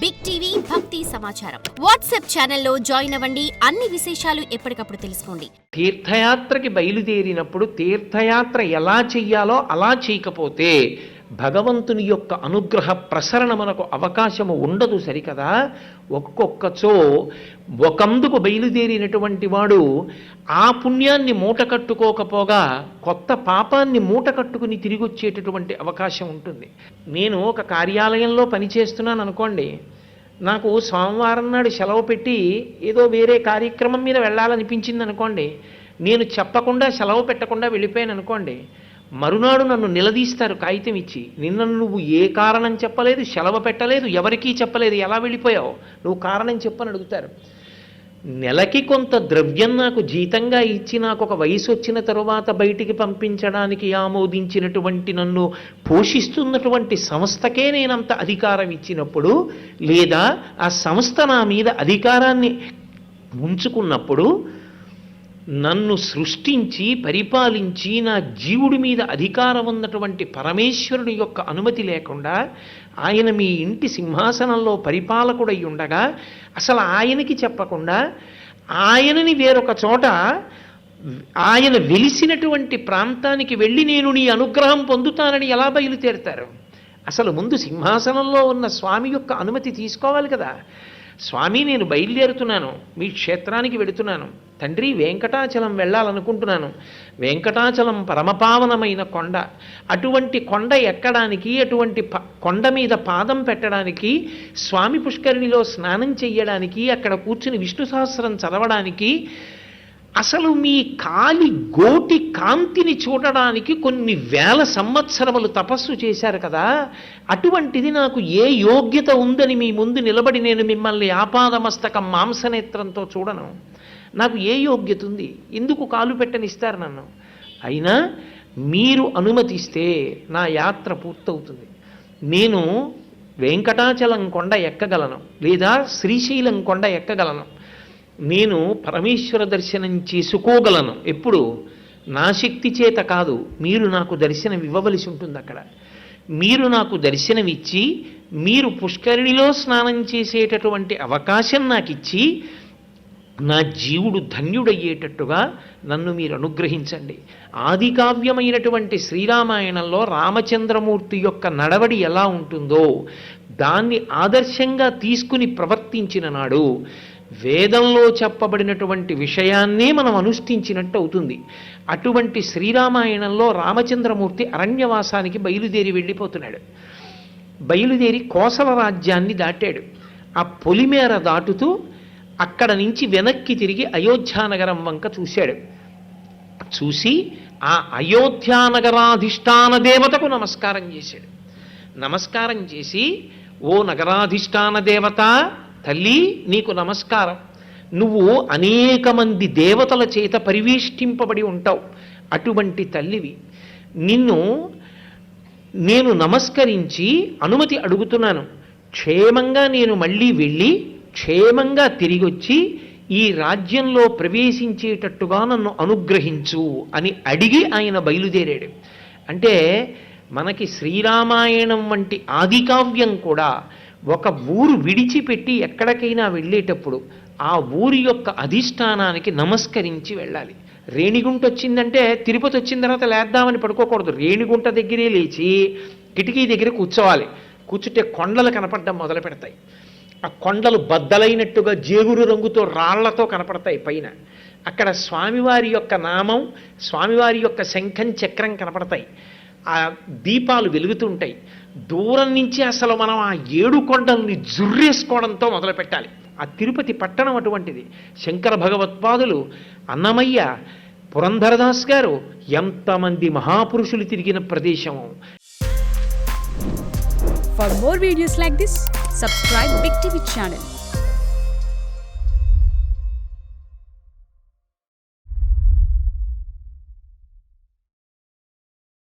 Big TV భక్తి సమాచారం WhatsApp ఛానల్లో జాయిన్ అవ్వండి. అన్ని విశేషాలు ఎప్పటికప్పుడు తెలుసుకోండి. తీర్థయాత్రకి బయలుదేరినప్పుడు తీర్థయాత్ర ఎలా చెయ్యాలో అలా చేయకపోతే భగవంతుని యొక్క అనుగ్రహ ప్రసరణ మనకు అవకాశము ఉండదు సరికదా? ఒక్కొక్కచో ఒకందుకు బయలుదేరినటువంటి వాడు ఆ పుణ్యాన్ని మూట కట్టుకోకపోగా కొత్త పాపాన్ని మూట కట్టుకుని తిరిగి వచ్చేటటువంటి అవకాశం ఉంటుంది. నేను ఒక కార్యాలయంలో పనిచేస్తున్నాను అనుకోండి నాకు సోమవారం నాడు సెలవు పెట్టి ఏదో వేరే కార్యక్రమం మీద వెళ్ళాలనిపించింది అనుకోండి నేను చెప్పకుండా సెలవు పెట్టకుండా వెళ్ళిపోయాను అనుకోండి మరునాడు నన్ను నిలదీస్తారు కాగితం ఇచ్చి. నిన్న నువ్వు ఏ కారణం చెప్పలేదు సెలవు పెట్టలేదు ఎవరికీ చెప్పలేదు ఎలా వెళ్ళిపోయావు? నువ్వు కారణం చెప్పని అడుగుతారు. నెలకి కొంత ద్రవ్యం నాకు జీతంగా ఇచ్చి నాకు ఒక వయసు వచ్చిన తరువాత బయటికి పంపించడానికి ఆమోదించినటువంటి నన్ను పోషిస్తున్నటువంటి సంస్థకే నేనంత అధికారం ఇచ్చినప్పుడు లేదా ఆ సంస్థ నా మీద అధికారాన్ని ఉంచుకున్నప్పుడు నన్ను సృష్టించి పరిపాలించి నా జీవుడి మీద అధికారం ఉన్నటువంటి పరమేశ్వరుని యొక్క అనుమతి లేకుండా ఆయన మీ ఇంటి సింహాసనంలో పరిపాలకుడై ఉండగా అసలు ఆయనకి చెప్పకుండా ఆయనని వేరొక చోట ఆయన వెలిసినటువంటి ప్రాంతానికి వెళ్ళి నేను నీ అనుగ్రహం పొందుతానని ఎలా బయలుదేరుతారు? అసలు ముందు సింహాసనంలో ఉన్న స్వామి యొక్క అనుమతి తీసుకోవాలి కదా. స్వామి నేను బయలుదేరుతున్నాను. మీ క్షేత్రానికి వెడుతున్నాను. తండ్రి వెంకటాచలం వెళ్ళాలనుకుంటున్నాను. వెంకటాచలం పరమపావనమైన కొండ. అటువంటి కొండ ఎక్కడానికి అటువంటి ప- కొండ మీద పాదం పెట్టడానికి స్వామి పుష్కరిణిలో స్నానం చెయ్యడానికి అక్కడ కూర్చుని విష్ణు సహస్రం చదవడానికి అసలు మీ కాలి గోటి కాంతిని చూడడానికి కొన్ని వేల సంవత్సరములు తపస్సు చేశారు కదా. అటువంటిది నాకు ఏ యోగ్యత ఉందని మీ ముందు నిలబడి నేను మిమ్మల్ని ఆపాదమస్తకం మాంసనేత్రంతో చూడను. నాకు ఏ యోగ్యత ఉంది? ఎందుకు కాలు పెట్టనిస్తారు నన్ను. అయినా మీరు అనుమతిస్తే నా యాత్ర పూర్తవుతుంది. నేను వెంకటాచలం కొండ ఎక్కగలను లేదా శ్రీశైలం కొండ ఎక్కగలను. నేను పరమేశ్వర దర్శనం చేసుకోగలను. ఎప్పుడు? నా శక్తి చేత కాదు. మీరు నాకు దర్శనం ఇవ్వవలసి ఉంటుంది అక్కడ. మీరు నాకు దర్శనమిచ్చి మీరు పుష్కరిణిలో స్నానం చేసేటటువంటి అవకాశం నాకు ఇచ్చి నా జీవుడు ధన్యుడయ్యేటట్టుగా నన్ను మీరు అనుగ్రహించండి. ఆది కావ్యమైనటువంటి శ్రీరామాయణంలో రామచంద్రమూర్తి యొక్క నడవడి ఎలా ఉంటుందో దాన్ని ఆదర్శంగా తీసుకుని ప్రవర్తించిన నాడు వేదంలో చెప్పబడినటువంటి విషయాన్నే మనం అనుష్ఠించినట్టు అవుతుంది. అటువంటి శ్రీరామాయణంలో రామచంద్రమూర్తి అరణ్యవాసానికి బయలుదేరి వెళ్ళిపోతున్నాడు. బయలుదేరి కోసల రాజ్యాన్ని దాటాడు. ఆ పొలిమేర దాటుతూ అక్కడ నుంచి వెనక్కి తిరిగి అయోధ్యానగరం వంక చూశాడు. చూసి ఆ అయోధ్యానగరాధిష్టాన దేవతకు నమస్కారం చేశాడు. నమస్కారం చేసి ఓ నగరాధిష్టాన దేవత తల్లి నీకు నమస్కారం. నువ్వు అనేక మంది దేవతల చేత పరివేష్టింపబడి ఉంటావు. అటువంటి తల్లివి. నిన్ను నేను నమస్కరించి అనుమతి అడుగుతున్నాను. క్షేమంగా నేను మళ్ళీ వెళ్ళి క్షేమంగా తిరిగి వచ్చి ఈ రాజ్యంలో ప్రవేశించేటట్టుగా నన్ను అనుగ్రహించు అని అడిగి ఆయన బయలుదేరాడు. అంటే మనకి శ్రీరామాయణం వంటి ఆదికావ్యం కూడా ఒక ఊరు విడిచిపెట్టి ఎక్కడికైనా వెళ్ళేటప్పుడు ఆ ఊరి యొక్క అధిష్టానానికి నమస్కరించి వెళ్ళాలి. రేణిగుంట వచ్చిందంటే తిరుపతి వచ్చిన తర్వాత లేద్దామని పడుకోకూడదు. రేణిగుంట దగ్గరే లేచి కిటికీ దగ్గర కూర్చోవాలి. కూర్చుంటే కొండలు కనపడడం మొదలు పెడతాయి. ఆ కొండలు బద్దలైనట్టుగా జేగురు రంగుతో రాళ్ళతో కనపడతాయి పైన. అక్కడ స్వామివారి యొక్క నామం స్వామివారి యొక్క శంఖం చక్రం కనపడతాయి. ఆ దీపాలు వెలుగుతుంటాయి దూరం నుంచి అసలు మనం ఆ ఏడు కొండల్ని జుర్రేసుకోవడంతో మొదలు పెట్టాలి ఆ తిరుపతి పట్టణం అటువంటిది. శంకర భగవత్పాదులు అన్నమయ్య పురంధరదాస్ గారు ఎంతమంది మహాపురుషులు తిరిగిన ప్రదేశము. For more videos like this subscribe big TV channel